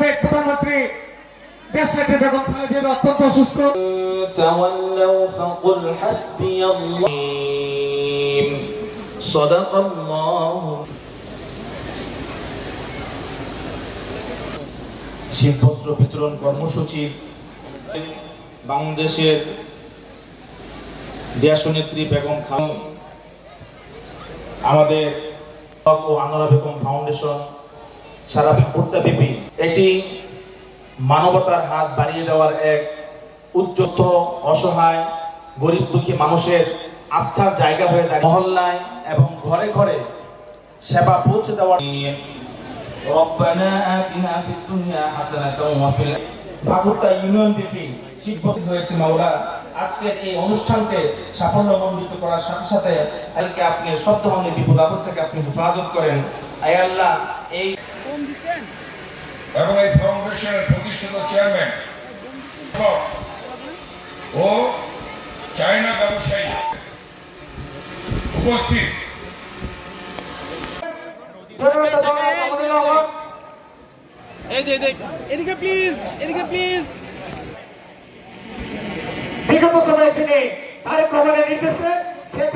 সাবেক প্রধানমন্ত্রী বিতরণ কর্মসূচি। বাংলাদেশের দেশনেত্রী বেগম খান আমাদের ও বেগম ফাউন্ডেশন। সারা প্রত্যাব্যাপী এটি মানবতার হাত বাড়িয়ে দেওয়ার এক উচ্চস্থ অসহায় গরিব দুঃখী মানুষের আস্থার জায়গা হয়ে দাঁড়িয়ে মহল্লায় এবং ঘরে ঘরে সেবা পৌঁছে দেওয়ার রব্বানা আতিনা ফিদ দুনিয়া হাসানাতাও ওয়া ফিল ভাগুরটা ইউনিয়ন বিপি শীতবস্তি হয়েছে মাওলা। আজকের এই অনুষ্ঠানকে সাফল্যমণ্ডিত করার সাথে সাথে আজকে আপনি সদ্য হনে বিপদ আপদ থেকে আপনি হেফাজত করেন। আয় আল্লাহ এই এবং এই ফাউন্ডেশনের প্রতিষ্ঠিত চেয়ারম্যান ও চায়না ব্যবসায়ী উপস্থিত। এই যে এদিকে প্লিজ এদিকে প্লিজ বিগত সময়ে তিনি তারেক রহমানের নির্দেশে শেখ